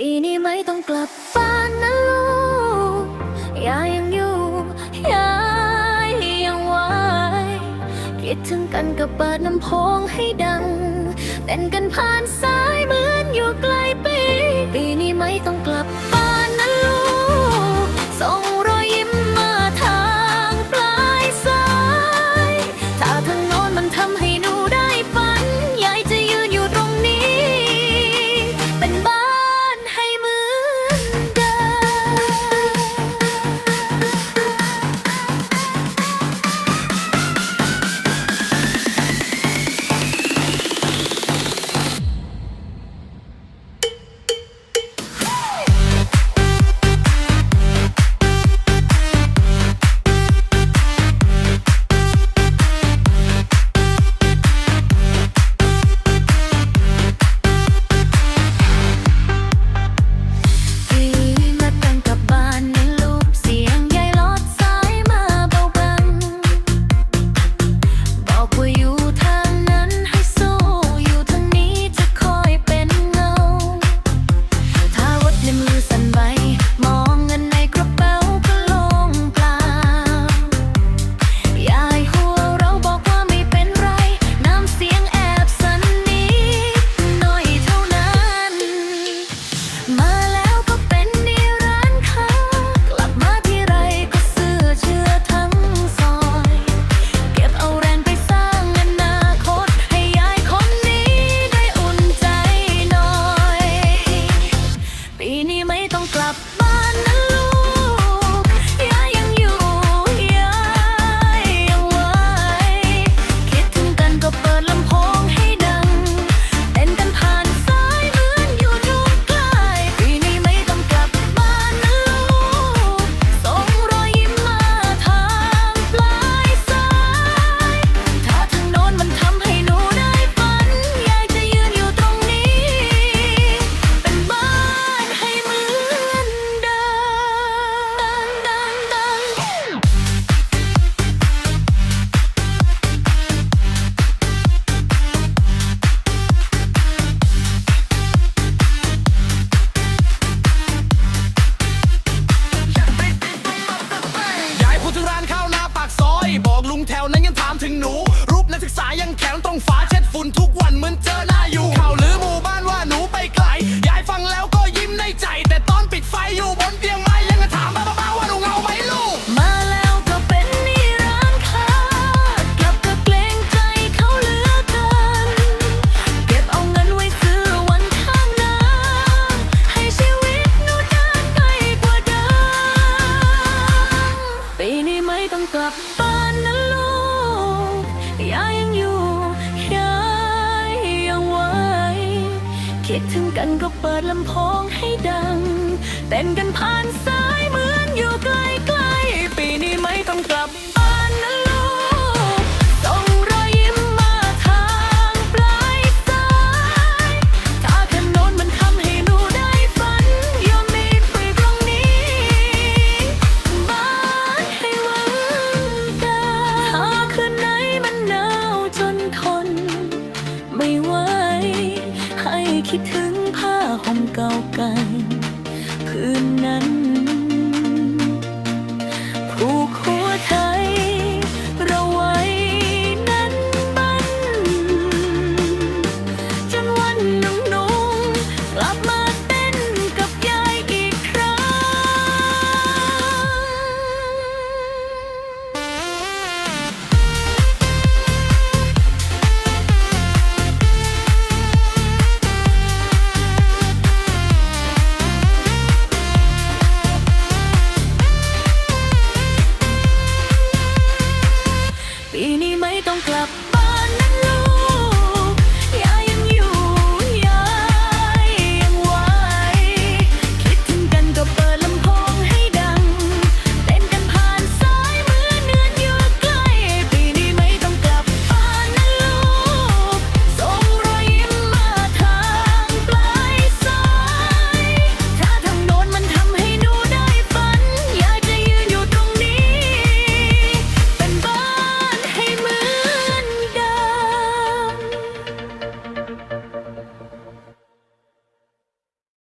ปีนี้ไม่ต้องกลับบ้านนะลูกยายยังอยู่ยายยังไหวคิดถึงกันก็เปิดลำโพงให้ดังเต้นกันผ่านสายเหมือนอยู่ไกลปีปีนี้ไม่ต้องกลับบ้าน ฟ้า คิดถึงกันก็เปิดลำโพงให้ดัง เต้นกันผ่านส คิดถึงผ้าห่มเก่ากันคืนนั้น Club.